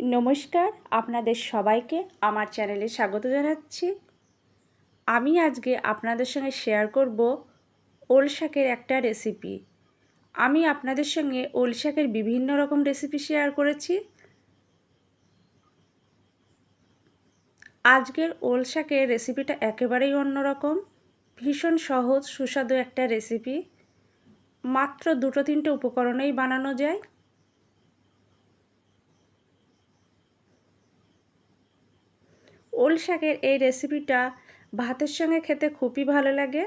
নমস্কার, আপনাদের সবাইকে আমার চ্যানেলে স্বাগত জানাচ্ছি। আমি আজকে আপনাদের সঙ্গে শেয়ার করব ওল শাকের একটা রেসিপি আমি আপনাদের সঙ্গে ওল শাকের বিভিন্ন রকম রেসিপি শেয়ার করেছি। আজকের ওল শাকের রেসিপিটা একেবারেই অন্যরকম ভীষণ সহজ, সুস্বাদু একটা রেসিপি মাত্র দুটো তিনটে উপকরণেই বানানো যায়। ওল শাকের এই রেসিপিটা ভাতের সঙ্গে খেতে খুবই ভালো লাগে।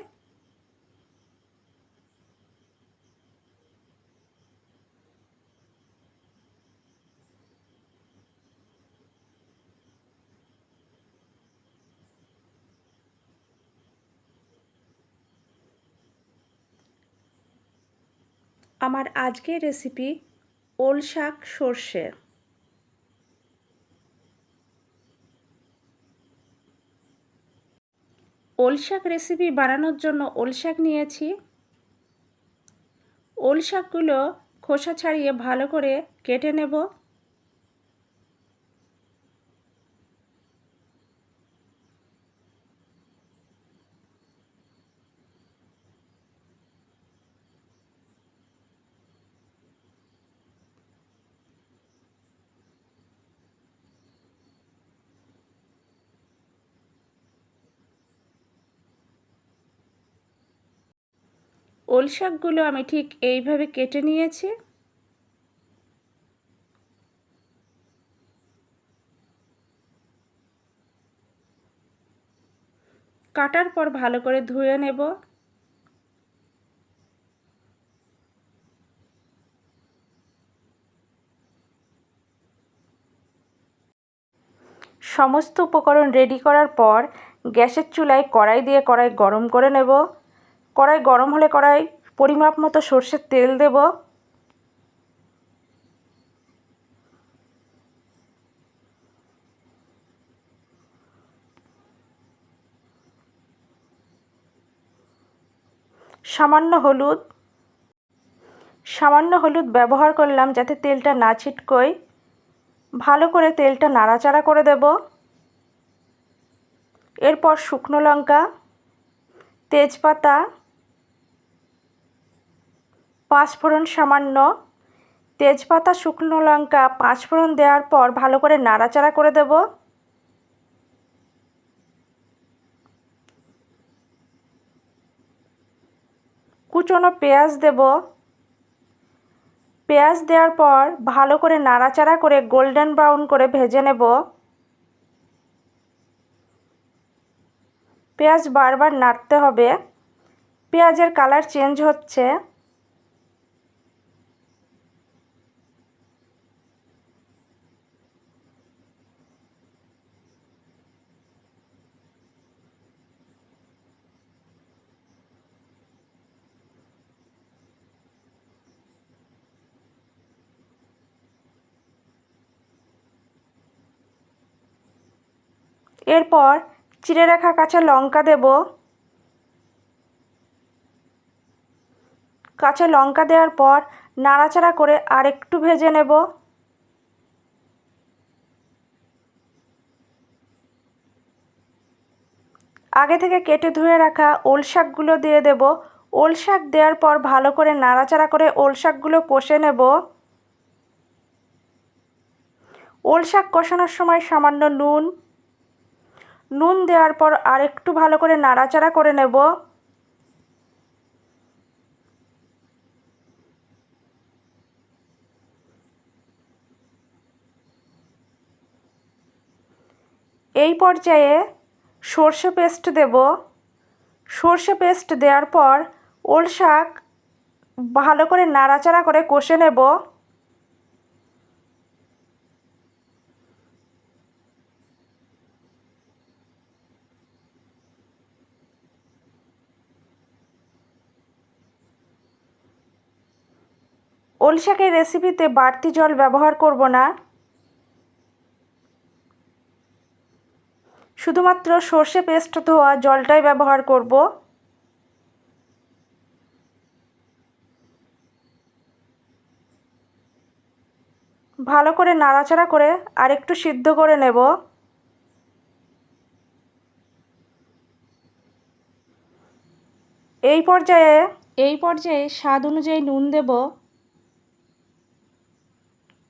আমার আজকের রেসিপি ওল শাক সর্ষে। ওল শাক রেসিপি বানানোর জন্য ওল শাক নিয়েছি। ওল শাকগুলো খোসা ছাড়িয়ে ভালো করে কেটে নেব। ওল শাকগুলো আমি ঠিক এইভাবে কেটে নিয়েছি। কাটার পর ভালো করে ধুয়ে নেব। সমস্ত উপকরণ রেডি করার পর গ্যাসের চুলায় কড়াই দিয়ে কড়াই গরম করে নেব। কড়াই গরম হলে কড়াই পরিমাপ মতো সর্ষের তেল দেব। সামান্য হলুদ। সামান্য হলুদ ব্যবহার করলাম যাতে তেলটা না ছিটকোয়। ভালো করে তেলটা নাড়াচাড়া করে দেব। এরপর শুকনো লঙ্কা, তেজপাতা পাঁচফোড়ন সামান্য, তেজপাতা, শুকনো লঙ্কা পাঁচফোড়ন দেওয়ার পর ভালো করে নাড়াচাড়া করে দেব। কুচনো পেঁয়াজ দেব। পেঁয়াজ দেওয়ার পর ভালো করে নাড়াচাড়া করে গোল্ডেন ব্রাউন করে ভেজে নেব। পেঁয়াজ বারবার নাড়তে হবে। পেঁয়াজের কালার চেঞ্জ হচ্ছে। এরপর চিড়ে রাখা কাঁচা লঙ্কা দেব। কাঁচা লঙ্কা দেওয়ার পর নাড়াচাড়া করে আর একটু ভেজে নেব। আগে থেকে কেটে ধুয়ে রাখা ওল শাকগুলো দিয়ে দেব। ওল শাক দেওয়ার পর ভালো করে নাড়াচাড়া করে ওল শাকগুলো কষে নেব। ওল শাক কষানোর সময় সামান্য নুন নুন দেওয়ার পর আর একটু ভালো করে নাড়াচাড়া করে নেব। এই পর্যায়ে সর্ষে পেস্ট দেব। সর্ষে পেস্ট দেওয়ার পর ওল শাক ভালো করে নাড়াচাড়া করে কষে নেব। ওল রেসিপিতে বাড়তি জল ব্যবহার করব না। শুধুমাত্র সর্ষে পেস্ট ধোয়া জলটাই ব্যবহার করব। ভালো করে নাড়াচাড়া করে আর একটু সিদ্ধ করে নেব। এই পর্যায়ে এই পর্যায়ে স্বাদ অনুযায়ী নুন দেব।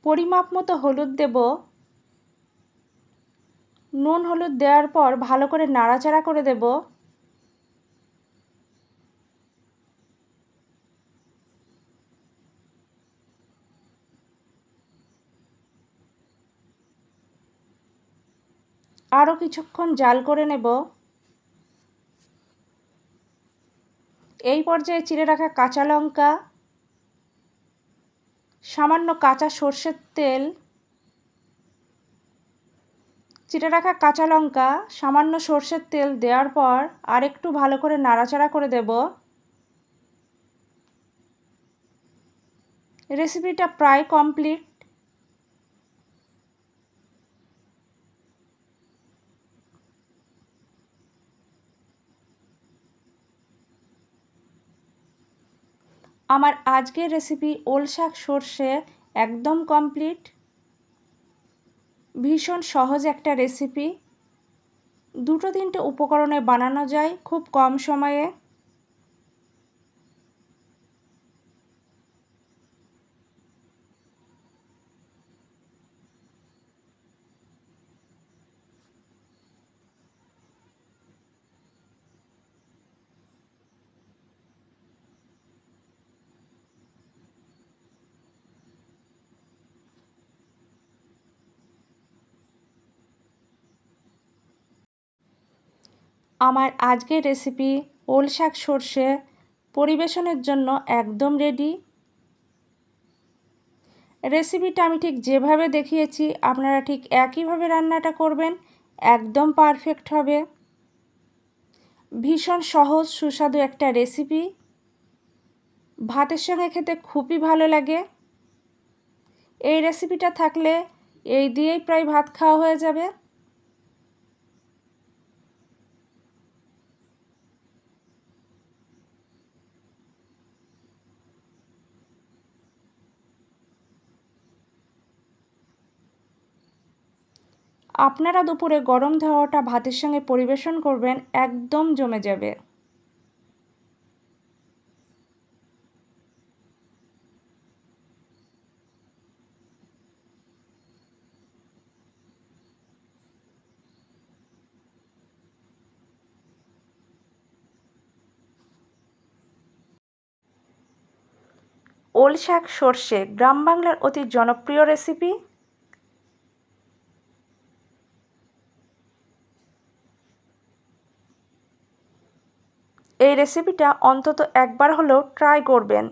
পরিমাপ মতো হলুদ দেব। নুন হলুদ দেওয়ার পর ভালো করে নাড়াচাড়া করে দেব। আরও কিছুক্ষণ জাল করে নেব। এই পর্যায়ে চিড়ে রাখা কাঁচা লঙ্কা সামান্য কাঁচা সর্ষের তেল, চিটে রাখা কাঁচা লঙ্কা, সামান্য সর্ষের তেল দেওয়ার পর আরেকটু ভালো করে নাড়াচাড়া করে দেব। রেসিপিটা প্রায় কমপ্লিট আমার আজকের রেসিপি ওল শাক সর্ষে একদম কমপ্লিট ভীষণ সহজ একটা রেসিপি দুটো তিনটে উপকরণে বানানো যায় খুব কম সময়ে। আমার আজকের রেসিপি ওল শাক সর্ষে পরিবেশনের জন্য একদম রেডি রেসিপিটা আমি ঠিক যেভাবে দেখিয়েছি, আপনারা ঠিক একইভাবে রান্নাটা করবেন, একদম পারফেক্ট হবে। ভীষণ সহজ, সুস্বাদু একটা রেসিপি ভাতের সঙ্গে খেতে খুবই ভালো লাগে। এই রেসিপিটা থাকলে এই দিয়েই প্রায় ভাত খাওয়া হয়ে যাবে। আপনারা দুপুরে গরম ধাওয়াটা ভাতের সঙ্গে পরিবেশন করবেন, একদম জমে যাবে। ওল শাক সর্ষে, গ্রাম বাংলার অতি জনপ্রিয় রেসিপি এই রেসিপিটা অন্তত একবার হলেও ট্রাই করবেন।